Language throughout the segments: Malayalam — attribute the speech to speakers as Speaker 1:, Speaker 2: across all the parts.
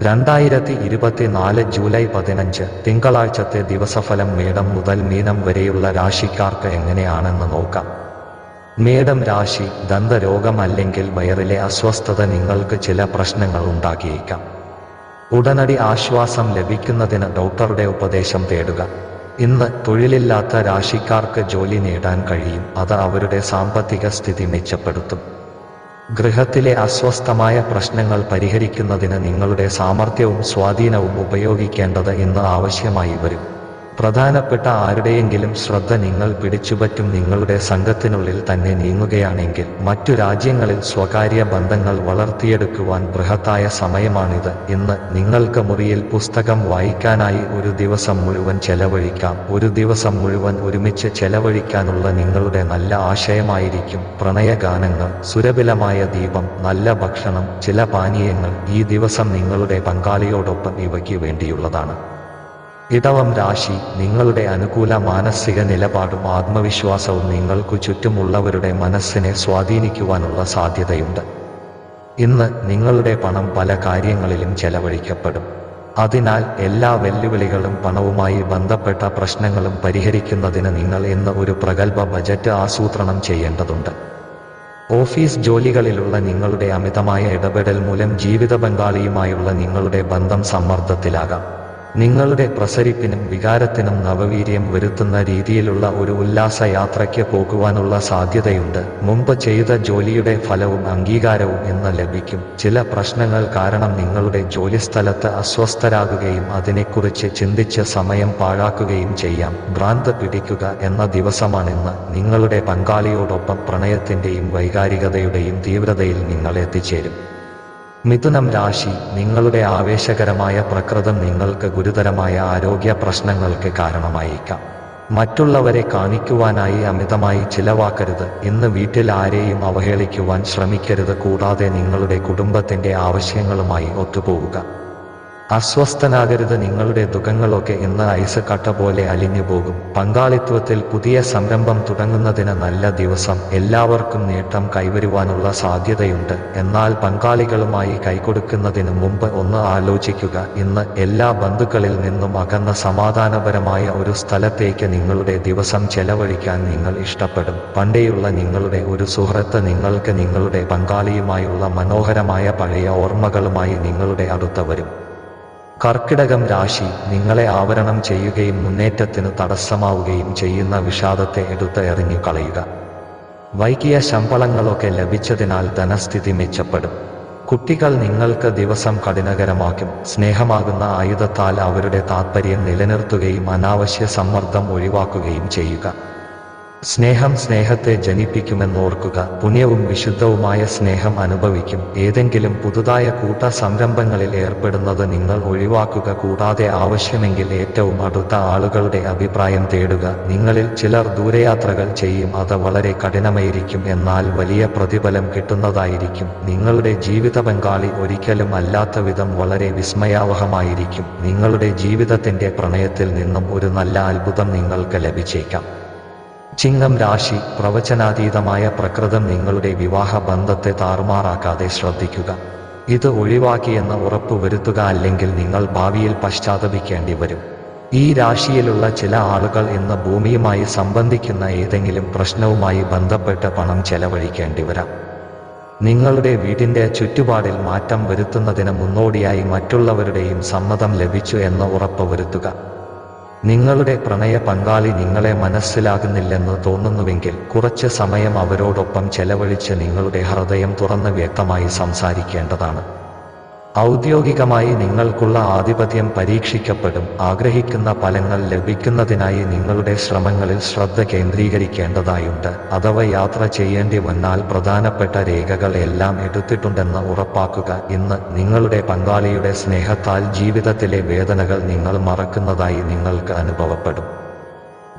Speaker 1: രണ്ടായിരത്തി ഇരുപത്തിനാല് ജൂലൈ പതിനഞ്ച് തിങ്കളാഴ്ചത്തെ ദിവസഫലം മേടം മുതൽ മീനം വരെയുള്ള രാശിക്കാർക്ക് എങ്ങനെയാണെന്ന് നോക്കാം. മേടം രാശി ദന്തരോഗം അല്ലെങ്കിൽ വയറിലെ അസ്വസ്ഥത നിങ്ങൾക്ക് ചില പ്രശ്നങ്ങൾ ഉണ്ടാക്കിയേക്കാം. ഉടനടി ആശ്വാസം ലഭിക്കുന്നതിന് ഡോക്ടറുടെ ഉപദേശം തേടുക. ഇന്ന് തൊഴിലില്ലാത്ത രാശിക്കാർക്ക് ജോലി നേടാൻ കഴിയും. അത് അവരുടെ സാമ്പത്തിക സ്ഥിതി മെച്ചപ്പെടുത്തും. ഗൃഹത്തിലെ അസ്വസ്ഥമായ പ്രശ്നങ്ങൾ പരിഹരിക്കുന്നതിന് നിങ്ങളുടെ സാമർഥ്യവും സ്വാധീനവും ഉപയോഗിക്കേണ്ടത് ഇന്ന് ആവശ്യമായി വരും. പ്രധാനപ്പെട്ട ആരുടെയെങ്കിലും ശ്രദ്ധ നിങ്ങൾ പിടിച്ചുപറ്റും നിങ്ങളുടെ സംഘത്തിനുള്ളിൽ തന്നെ നീങ്ങുകയാണെങ്കിൽ മറ്റു രാജ്യങ്ങളിൽ സ്വകാര്യ ബന്ധങ്ങൾ വളർത്തിയെടുക്കുവാൻ ബൃഹത്തായ സമയമാണിത്. ഇന്ന് നിങ്ങൾക്ക് മുറിയിൽ പുസ്തകം വായിക്കാനായി ഒരു ദിവസം മുഴുവൻ ചെലവഴിക്കാം. ഒരു ദിവസം മുഴുവൻ ഒരുമിച്ച് ചെലവഴിക്കാനുള്ള നിങ്ങളുടെ നല്ല ആശയമായിരിക്കും. പ്രണയഗാനങ്ങൾ സുരഭിലമായ ദീപം നല്ല ഭക്ഷണം ചില പാനീയങ്ങൾ ഈ ദിവസം നിങ്ങളുടെ പങ്കാളിയോടൊപ്പം ഇവയ്ക്ക് വേണ്ടിയുള്ളതാണ്. ഇടവം രാശി നിങ്ങളുടെ അനുകൂല മാനസിക നിലപാടും ആത്മവിശ്വാസവും നിങ്ങൾക്കു ചുറ്റുമുള്ളവരുടെ മനസ്സിനെ സ്വാധീനിക്കുവാനുള്ള സാധ്യതയുണ്ട്. ഇന്ന് നിങ്ങളുടെ പണം പല കാര്യങ്ങളിലും ചെലവഴിക്കപ്പെടും. അതിനാൽ എല്ലാ വെല്ലുവിളികളും പണവുമായി ബന്ധപ്പെട്ട പ്രശ്നങ്ങളും പരിഹരിക്കുന്നതിന് നിങ്ങൾ ഇന്ന് ഒരു പ്രഗത്ഭ ബജറ്റ് ആസൂത്രണം ചെയ്യേണ്ടതുണ്ട്. ഓഫീസ് ജോലികളിലുള്ള നിങ്ങളുടെ അമിതമായ ഇടപെടൽ മൂലം ജീവിത പങ്കാളിയുമായുള്ള നിങ്ങളുടെ ബന്ധം സമ്മർദ്ദത്തിലാകാം. നിങ്ങളുടെ പ്രസരിപ്പിനും വികാരത്തിനും നവവീര്യം വരുത്തുന്ന രീതിയിലുള്ള ഒരു ഉല്ലാസ യാത്രയ്ക്ക് പോകുവാനുള്ള സാധ്യതയുണ്ട്. മുമ്പ് ചെയ്ത ജോലിയുടെ ഫലവും അംഗീകാരവും ഇന്ന് ലഭിക്കും. ചില പ്രശ്നങ്ങൾ കാരണം നിങ്ങളുടെ ജോലിസ്ഥലത്ത് അസ്വസ്ഥരാകുകയും അതിനെക്കുറിച്ച് ചിന്തിച്ച് സമയം പാഴാക്കുകയും ചെയ്യാം. ഭ്രാന്ത് പിടിക്കുക എന്ന ദിവസമാണിന്ന്. നിങ്ങളുടെ പങ്കാളിയോടൊപ്പം പ്രണയത്തിന്റെയും വൈകാരികതയുടെയും തീവ്രതയിൽ നിങ്ങൾ എത്തിച്ചേരും. മിഥുനം രാശി നിങ്ങളുടെ ആവേശകരമായ പ്രകൃതം നിങ്ങൾക്ക് ഗുരുതരമായ ആരോഗ്യ പ്രശ്നങ്ങൾക്ക് കാരണമായേക്കാം. മറ്റുള്ളവരെ കാണിക്കുവാനായി അമിതമായി ചിലവാക്കരുത്. ഇന്ന് വീട്ടിൽ ആരെയും അവഹേളിക്കുവാൻ ശ്രമിക്കരുത്. കൂടാതെ നിങ്ങളുടെ കുടുംബത്തിന്റെ ആവശ്യങ്ങളുമായി ഒത്തുപോവുക. അസ്വസ്ഥനാകരുത് നിങ്ങളുടെ ദുഃഖങ്ങളൊക്കെ എന്ന ഐസ് കട്ട പോലെ അലിഞ്ഞു പോകും. പങ്കാളിത്വത്തിൽ പുതിയ സംരംഭം തുടങ്ങുന്നതിന് നല്ല ദിവസം. എല്ലാവർക്കും നേട്ടം കൈവരുവാനുള്ള സാധ്യതയുണ്ട്. എന്നാൽ പങ്കാളികളുമായി കൈകൊടുക്കുന്നതിന് മുമ്പ് ഒന്ന് ആലോചിക്കുക. ഇന്ന് എല്ലാ ബന്ധുക്കളിൽ നിന്നും അകന്ന സമാധാനപരമായ ഒരു സ്ഥലത്തേക്ക് നിങ്ങളുടെ ദിവസം ചെലവഴിക്കാൻ നിങ്ങൾ ഇഷ്ടപ്പെടും. പണ്ടേയുള്ള നിങ്ങളുടെ ഒരു സുഹൃത്ത് നിങ്ങൾക്ക് നിങ്ങളുടെ പങ്കാളിയുമായുള്ള മനോഹരമായ പഴയ ഓർമ്മകളുമായി നിങ്ങളുടെ അടുത്ത് വരും. കർക്കിടകം രാശി നിങ്ങളെ ആവരണം ചെയ്യുകയും മുന്നേറ്റത്തിന് തടസ്സമാവുകയും ചെയ്യുന്ന വിഷാദത്തെ എടുത്ത് എറിഞ്ഞു കളയുക വൈകിയ ശമ്പളങ്ങളൊക്കെ ലഭിച്ചതിനാൽ ധനസ്ഥിതി മെച്ചപ്പെടും. കുട്ടികൾ നിങ്ങൾക്ക് ദിവസം കഠിനകരമാക്കും. സ്നേഹമാകുന്ന ആയുധത്താൽ അവരുടെ താത്പര്യം നിലനിർത്തുകയും അനാവശ്യ സമ്മർദ്ദം ഒഴിവാക്കുകയും ചെയ്യുക. സ്നേഹം സ്നേഹത്തെ ജനിപ്പിക്കുമെന്നോർക്കുക. പുണ്യവും വിശുദ്ധവുമായ സ്നേഹം അനുഭവിക്കും. ഏതെങ്കിലും പുതുതായ കൂട്ട സംരംഭങ്ങളിൽ ഏർപ്പെടുന്നത് നിങ്ങൾ ഒഴിവാക്കുക. കൂടാതെ ആവശ്യമെങ്കിൽ ഏറ്റവും അടുത്ത ആളുകളുടെ അഭിപ്രായം തേടുക. നിങ്ങളിൽ ചിലർ ദൂരയാത്രകൾ ചെയ്യും. അത് വളരെ കഠിനമായിരിക്കും. എന്നാൽ വലിയ പ്രതിഫലം കിട്ടുന്നതായിരിക്കും. നിങ്ങളുടെ ജീവിത പങ്കാളി ഒരിക്കലും അല്ലാത്ത വിധം വളരെ വിസ്മയാവഹമായിരിക്കും. നിങ്ങളുടെ ജീവിതത്തിന്റെ പ്രണയത്തിൽ നിന്നും ഒരു നല്ല അത്ഭുതം നിങ്ങൾക്ക് ലഭിച്ചേക്കാം. ചിങ്ങം രാശി പ്രവചനാതീതമായ പ്രകൃതം നിങ്ങളുടെ വിവാഹ ബന്ധത്തെ താറുമാറാക്കാതെ ശ്രദ്ധിക്കുക. ഇത് ഒഴിവാക്കിയെന്ന് ഉറപ്പുവരുത്തുക അല്ലെങ്കിൽ നിങ്ങൾ ഭാവിയിൽ പശ്ചാത്തപിക്കേണ്ടി വരും. ഈ രാശിയിലുള്ള ചില ആളുകൾ ഇന്ന് ഭൂമിയുമായി സംബന്ധിക്കുന്ന ഏതെങ്കിലും പ്രശ്നവുമായി ബന്ധപ്പെട്ട് പണം ചെലവഴിക്കേണ്ടി വരാം. നിങ്ങളുടെ വീടിന്റെ ചുറ്റുപാടിൽ മാറ്റം വരുത്തുന്നതിന് മുന്നോടിയായി മറ്റുള്ളവരുടെയും സമ്മതം ലഭിച്ചു എന്ന് ഉറപ്പുവരുത്തുക നിങ്ങളുടെ പ്രണയ പങ്കാളി നിങ്ങളെ മനസ്സിലാകുന്നില്ലെന്ന് തോന്നുന്നുവെങ്കിൽ കുറച്ച് സമയം അവരോടൊപ്പം ചെലവഴിച്ച് നിങ്ങളുടെ ഹൃദയം തുറന്ന് വ്യക്തമായി സംസാരിക്കേണ്ടതാണ്. ഔദ്യോഗികമായി നിങ്ങൾക്കുള്ള ആധിപത്യം പരീക്ഷിക്കപ്പെടും. ആഗ്രഹിക്കുന്ന ഫലങ്ങൾ ലഭിക്കുന്നതിനായി നിങ്ങളുടെ ശ്രമങ്ങളിൽ ശ്രദ്ധ കേന്ദ്രീകരിക്കേണ്ടതായുണ്ട്. അഥവാ യാത്ര ചെയ്യേണ്ടി വന്നാൽ പ്രധാനപ്പെട്ട രേഖകൾ എല്ലാം എടുത്തിട്ടുണ്ടെന്ന് ഉറപ്പാക്കുക. ഇന്ന് നിങ്ങളുടെ പങ്കാളിയുടെ സ്നേഹത്താൽ ജീവിതത്തിലെ വേദനകൾ നിങ്ങൾ മറക്കുന്നതായി നിങ്ങൾക്ക് അനുഭവപ്പെടും.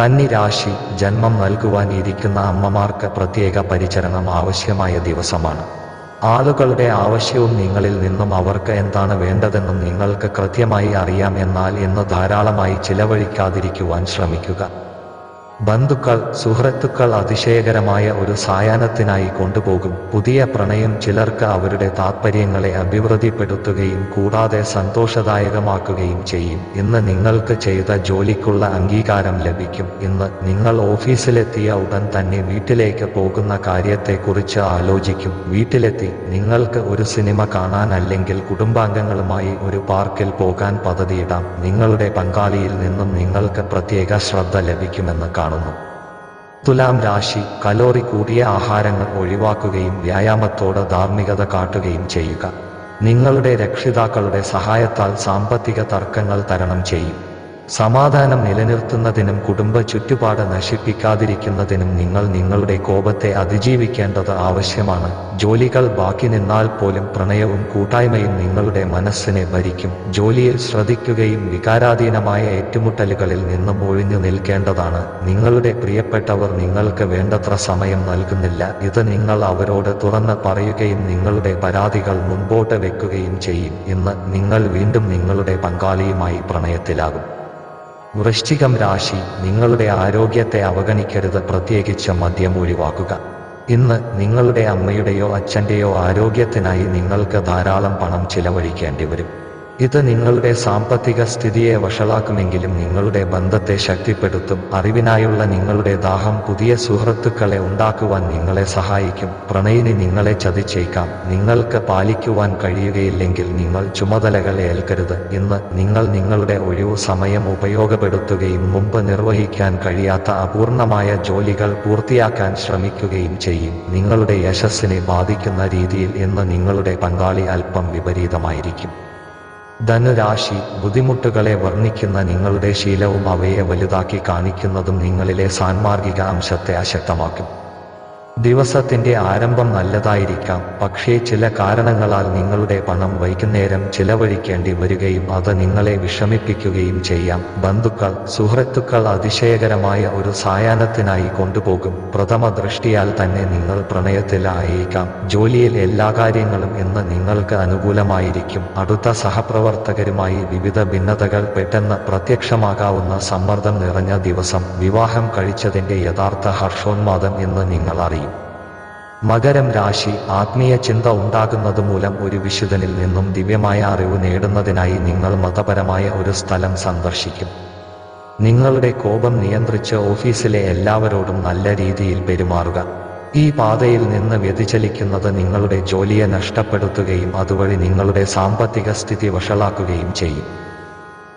Speaker 1: കന്നിരാശി ജന്മം നൽകുവാൻ ഇരിക്കുന്ന അമ്മമാർക്ക് പ്രത്യേക പരിചരണം ആവശ്യമായ ദിവസമാണ്. ആളുകളുടെ ആവശ്യവും നിങ്ങളിൽ നിന്നും അവർക്ക് എന്താണ് വേണ്ടതെന്നും നിങ്ങൾക്ക് കൃത്യമായി അറിയാം എന്നാൽ ഇന്ന് ധാരാളമായി ചിലവഴിക്കാതിരിക്കുവാൻ ശ്രമിക്കുക. ബന്ധുക്കൾ സുഹൃത്തുക്കൾ അതിശയകരമായ ഒരു സായാഹ്നത്തിനായി കൊണ്ടുപോകും. പുതിയ പ്രണയം ചിലർക്ക് അവരുടെ താത്പര്യങ്ങളെ അഭിവൃദ്ധിപ്പെടുത്തുകയും കൂടാതെ സന്തോഷദായകമാക്കുകയും ചെയ്യും ഇന്ന് നിങ്ങൾക്ക് ചെയ്ത ജോലിക്കുള്ള അംഗീകാരം ലഭിക്കും ഇന്ന് നിങ്ങൾ ഓഫീസിലെത്തിയ ഉടൻ തന്നെ വീട്ടിലേക്ക് പോകുന്ന കാര്യത്തെക്കുറിച്ച് ആലോചിക്കും. വീട്ടിലെത്തി നിങ്ങൾക്ക് ഒരു സിനിമ കാണാൻ അല്ലെങ്കിൽ കുടുംബാംഗങ്ങളുമായി ഒരു പാർക്കിൽ പോകാൻ പദ്ധതിയിടാം. നിങ്ങളുടെ പങ്കാളിയിൽ നിന്നും നിങ്ങൾക്ക് പ്രത്യേക ശ്രദ്ധ ലഭിക്കുമെന്ന് കാണുന്നു തുലാം രാശി കലോറി കൂടിയ ആഹാരങ്ങൾ ഒഴിവാക്കുകയും വ്യായാമത്തോട് ധാർമ്മികത കാട്ടുകയും ചെയ്യുക. നിങ്ങളുടെ രക്ഷിതാക്കളുടെ സഹായത്താൽ സാമ്പത്തിക തർക്കങ്ങൾ തരണം ചെയ്യും. സമാധാനം നിലനിർത്തുന്നതിനും കുടുംബ ചുറ്റുപാട് നശിപ്പിക്കാതിരിക്കുന്നതിനും നിങ്ങൾ നിങ്ങളുടെ കോപത്തെ അതിജീവിക്കേണ്ടത് ആവശ്യമാണ്. ജോലികൾ ബാക്കി നിന്നാൽ പോലും പ്രണയവും കൂട്ടായ്മയും നിങ്ങളുടെ മനസ്സിനെ ഭരിക്കും. ജോലിയിൽ ശ്രദ്ധിക്കുകയും വികാരാധീനമായ ഏറ്റുമുട്ടലുകളിൽ നിന്നും ഒഴിഞ്ഞു നിൽക്കേണ്ടതാണ്. നിങ്ങളുടെ പ്രിയപ്പെട്ടവർ നിങ്ങൾക്ക് വേണ്ടത്ര സമയം നൽകുന്നില്ല. ഇത് നിങ്ങൾ അവരോട് തുറന്ന് പറയുകയും നിങ്ങളുടെ പരാതികൾ മുൻപോട്ട് വെക്കുകയും ചെയ്യും. ഇന്ന് നിങ്ങൾ വീണ്ടും നിങ്ങളുടെ പങ്കാളിയുമായി പ്രണയത്തിലാകും. വൃശ്ചികം രാശി നിങ്ങളുടെ ആരോഗ്യത്തെ അവഗണിക്കരുത്. പ്രത്യേകിച്ച് മദ്യം ഒഴിവാക്കുക. ഇന്ന് നിങ്ങളുടെ അമ്മയുടെയോ അച്ഛന്റെയോ ആരോഗ്യത്തിനായി നിങ്ങൾക്ക് ധാരാളം പണം ചിലവഴിക്കേണ്ടി വരും. ഇത് നിങ്ങളുടെ സാമ്പത്തിക സ്ഥിതിയെ വഷളാക്കുമെങ്കിലും നിങ്ങളുടെ ബന്ധത്തെ ശക്തിപ്പെടുത്തും. അറിവിനായുള്ള നിങ്ങളുടെ ദാഹം പുതിയ സുഹൃത്തുക്കളെ ഉണ്ടാക്കുവാൻ നിങ്ങളെ സഹായിക്കും. പ്രണയിനി നിങ്ങളെ ചതിച്ചേക്കാം. നിങ്ങൾക്ക് പാലിക്കുവാൻ കഴിയുകയില്ലെങ്കിൽ നിങ്ങൾ ചുമതലകൾ ഏൽക്കരുത് ഇന്ന് നിങ്ങൾ നിങ്ങളുടെ ഒഴിവു സമയം ഉപയോഗപ്പെടുത്തുകയും മുമ്പ് നിർവഹിക്കാൻ കഴിയാത്ത അപൂർണമായ ജോലികൾ പൂർത്തിയാക്കാൻ ശ്രമിക്കുകയും ചെയ്യും. നിങ്ങളുടെ യശസ്സിനെ ബാധിക്കുന്ന രീതിയിൽ ഇന്ന് നിങ്ങളുടെ പങ്കാളി അല്പം വിപരീതമായിരിക്കും. ധനുരാശി ബുദ്ധിമുട്ടുകളെ വർണിക്കുന്ന നിങ്ങളുടെ ശീലവും അവയെ വലുതാക്കി കാണിക്കുന്നതും നിങ്ങളിലെ സാൻമാർഗിക അംശത്തെ അശക്തമാക്കും. ദിവസത്തിന്റെ ആരംഭം നല്ലതായിരിക്കാം. പക്ഷേ ചില കാരണങ്ങളാൽ നിങ്ങളുടെ പണം വൈകുന്നേരം ചിലവഴിക്കേണ്ടി വരികയും അത് നിങ്ങളെ വിഷമിപ്പിക്കുകയും ചെയ്യാം. ബന്ധുക്കൾ സുഹൃത്തുക്കൾ അതിശയകരമായ ഒരു സായാഹ്നത്തിനായി കൊണ്ടുപോകും. പ്രഥമ ദൃഷ്ടിയാൽ തന്നെ നിങ്ങൾ പ്രണയത്തിലായേക്കാം ജോലിയിൽ എല്ലാ കാര്യങ്ങളും ഇന്ന് നിങ്ങൾക്ക് അനുകൂലമായിരിക്കും. അടുത്ത സഹപ്രവർത്തകരുമായി വിവിധ ഭിന്നതകൾ പെട്ടെന്ന് പ്രത്യക്ഷമാകാവുന്ന സമ്മർദ്ദം നിറഞ്ഞ ദിവസം. വിവാഹം കഴിച്ചതിന്റെ യഥാർത്ഥ ഹർഷോന്മാദം എന്ന് നിങ്ങൾ അറിയും. മകരം രാശി ആത്മീയ ചിന്ത ഉണ്ടാകുന്നത് മൂലം ഒരു വിശുദ്ധനിൽ നിന്നും ദിവ്യമായ അറിവ് നേടുന്നതിനായി നിങ്ങൾ മതപരമായ ഒരു സ്ഥലം സന്ദർശിക്കും. നിങ്ങളുടെ കോപം നിയന്ത്രിച്ച് ഓഫീസിലെ എല്ലാവരോടും നല്ല രീതിയിൽ പെരുമാറുക. ഈ പാതയിൽ നിന്ന് വ്യതിചലിക്കുന്നത് നിങ്ങളുടെ ജോലിയെ നഷ്ടപ്പെടുത്തുകയും അതുവഴി നിങ്ങളുടെ സാമ്പത്തിക സ്ഥിതി വഷളാക്കുകയും ചെയ്യും.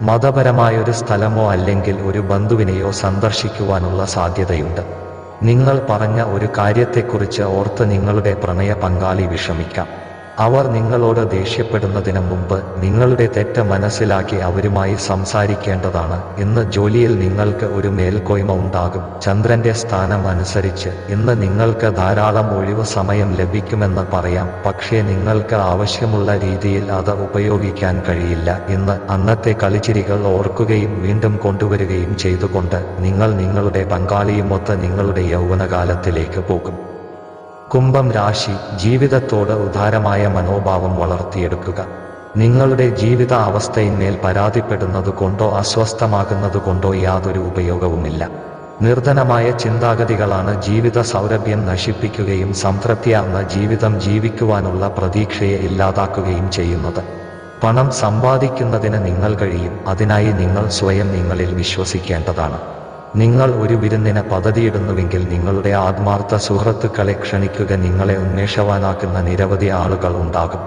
Speaker 1: മതപരമായൊരു സ്ഥലമോ അല്ലെങ്കിൽ ഒരു ബന്ധുവിനെയോ സന്ദർശിക്കുവാനുള്ള സാധ്യതയുണ്ട്. നിങ്ങൾ പറഞ്ഞ ഒരു കാര്യത്തെക്കുറിച്ച് ഓർത്ത് നിങ്ങളുടെ പ്രണയ പങ്കാളി വിഷമിക്കാം. അവർ നിങ്ങളോട് ദേഷ്യപ്പെടുന്നതിന് മുമ്പ് നിങ്ങളുടെ തെറ്റ് മനസ്സിലാക്കി അവരുമായി സംസാരിക്കേണ്ടതാണ് ഇന്ന് ജോലിയിൽ നിങ്ങൾക്ക് ഒരു മേൽക്കോയ്മ ഉണ്ടാകും. ചന്ദ്രന്റെ സ്ഥാനം അനുസരിച്ച് ഇന്ന് നിങ്ങൾക്ക് ധാരാളം ഒഴിവ് സമയം ലഭിക്കുമെന്ന് പറയാം. പക്ഷേ നിങ്ങൾക്ക് ആവശ്യമുള്ള രീതിയിൽ അത് ഉപയോഗിക്കാൻ കഴിയില്ല ഇന്ന് അന്നത്തെ കളിച്ചിരികൾ ഓർക്കുകയും വീണ്ടും കൊണ്ടുവരികയും ചെയ്തുകൊണ്ട് നിങ്ങൾ നിങ്ങളുടെ പങ്കാളിയുമൊത്ത് നിങ്ങളുടെ യൗവനകാലത്തിലേക്ക് പോകും. കുംഭം രാശി ജീവിതത്തോട് ഉദാരമായ മനോഭാവം വളർത്തിയെടുക്കുക. നിങ്ങളുടെ ജീവിത അവസ്ഥയിന്മേൽ പരാതിപ്പെടുന്നത് കൊണ്ടോ അസ്വസ്ഥമാകുന്നത് കൊണ്ടോ യാതൊരു ഉപയോഗവുമില്ല. നിർധനമായ ചിന്താഗതികളാണ് ജീവിത സൗരഭ്യം നശിപ്പിക്കുകയും സംതൃപ്തിയാർന്ന ജീവിതം ജീവിക്കുവാനുള്ള പ്രതീക്ഷയെ ഇല്ലാതാക്കുകയും ചെയ്യുന്നത്. പണം സമ്പാദിക്കുന്നതിന് നിങ്ങൾ കഴിയും. അതിനായി നിങ്ങൾ സ്വയം നിങ്ങളിൽ വിശ്വസിക്കേണ്ടതാണ്. നിങ്ങൾ ഒരു വിരുന്നിന് പദ്ധതിയിടുന്നുവെങ്കിൽ നിങ്ങളുടെ ആത്മാർത്ഥ സുഹൃത്തുക്കളെ ക്ഷണിക്കുക നിങ്ങളെ ഉന്മേഷവാനാക്കുന്ന നിരവധി ആളുകൾ ഉണ്ടാകും.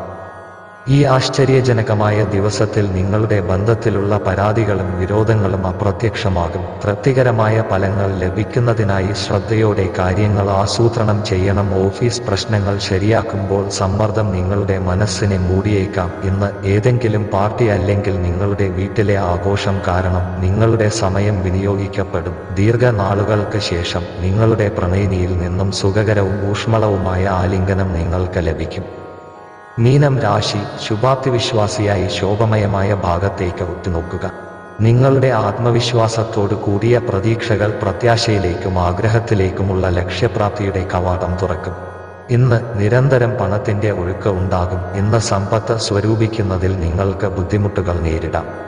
Speaker 1: ഈ ആശ്ചര്യജനകമായ ദിവസത്തിൽ നിങ്ങളുടെ ബന്ധത്തിലുള്ള പരാതികളും വിരോധങ്ങളും അപ്രത്യക്ഷമാകും. തൃപ്തികരമായ ഫലങ്ങൾ ലഭിക്കുന്നതിനായി ശ്രദ്ധയോടെ കാര്യങ്ങൾ ആസൂത്രണം ചെയ്യണം. ഓഫീസ് പ്രശ്നങ്ങൾ ശരിയാക്കുമ്പോൾ സമ്മർദ്ദം നിങ്ങളുടെ മനസ്സിനെ മൂടിയേക്കാം. ഇന്ന് ഏതെങ്കിലും പാർട്ടി അല്ലെങ്കിൽ നിങ്ങളുടെ വീട്ടിലെ ആഘോഷം കാരണം നിങ്ങളുടെ സമയം വിനിയോഗിക്കപ്പെടും. ദീർഘനാളുകൾക്ക് ശേഷം നിങ്ങളുടെ പ്രണയിനിയിൽ നിന്നും സുഖകരവും ഊഷ്മളവുമായ ആലിംഗനം നിങ്ങൾക്ക് ലഭിക്കും. മീനം രാശി ശുഭാപ്തി വിശ്വാസിയായി ശോഭമയമായ ഭാഗത്തേക്ക് ഉറ്റുനോക്കുക. നിങ്ങളുടെ ആത്മവിശ്വാസത്തോട് കൂടിയ പ്രതീക്ഷകൾ പ്രത്യാശയിലേക്കും ആഗ്രഹത്തിലേക്കുമുള്ള ലക്ഷ്യപ്രാപ്തിയുടെ കവാടം തുറക്കും. ഇന്ന് നിരന്തരം പണത്തിന്റെ ഒഴുക്ക് ഉണ്ടാകും ഇന്ന് സമ്പത്ത് സ്വരൂപിക്കുന്നതിൽ നിങ്ങൾക്ക് ബുദ്ധിമുട്ടുകൾ നേരിടാം.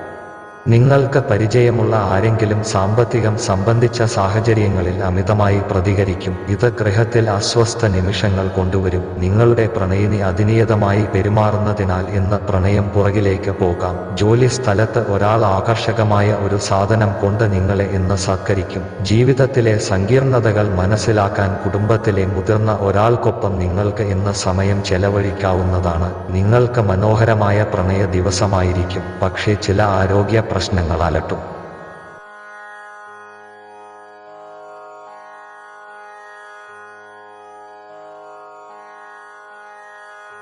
Speaker 1: നിങ്ങൾക്ക് പരിചയമുള്ള ആരെങ്കിലും സാമ്പത്തികം സംബന്ധിച്ച സാഹചര്യങ്ങളിൽ അമിതമായി പ്രതികരിക്കും. ഇത് ഗ്രഹത്തിൽ അസ്വസ്ഥ നിമിഷങ്ങൾ കൊണ്ടുവരും. നിങ്ങളുടെ പ്രണയിനി അതിനിയതമായി പെരുമാറുന്നതിനാൽ ഇന്ന് പ്രണയം പുറകിലേക്ക് പോകാം. ജോലി സ്ഥലത്ത് ഒരാൾ ആകർഷകമായ ഒരു സാധനം കൊണ്ട് നിങ്ങളെ ഇന്ന് സത്കരിക്കും. ജീവിതത്തിലെ സങ്കീർണതകൾ മനസ്സിലാക്കാൻ കുടുംബത്തിലെ മുതിർന്ന ഒരാൾക്കൊപ്പം നിങ്ങൾക്ക് ഇന്ന് സമയം ചെലവഴിക്കാവുന്നതാണ്. നിങ്ങൾക്ക് മനോഹരമായ പ്രണയ ദിവസമായിരിക്കും. പക്ഷേ ചില ആരോഗ്യ പ്രശ്നങ്ങൾ അലട്ടും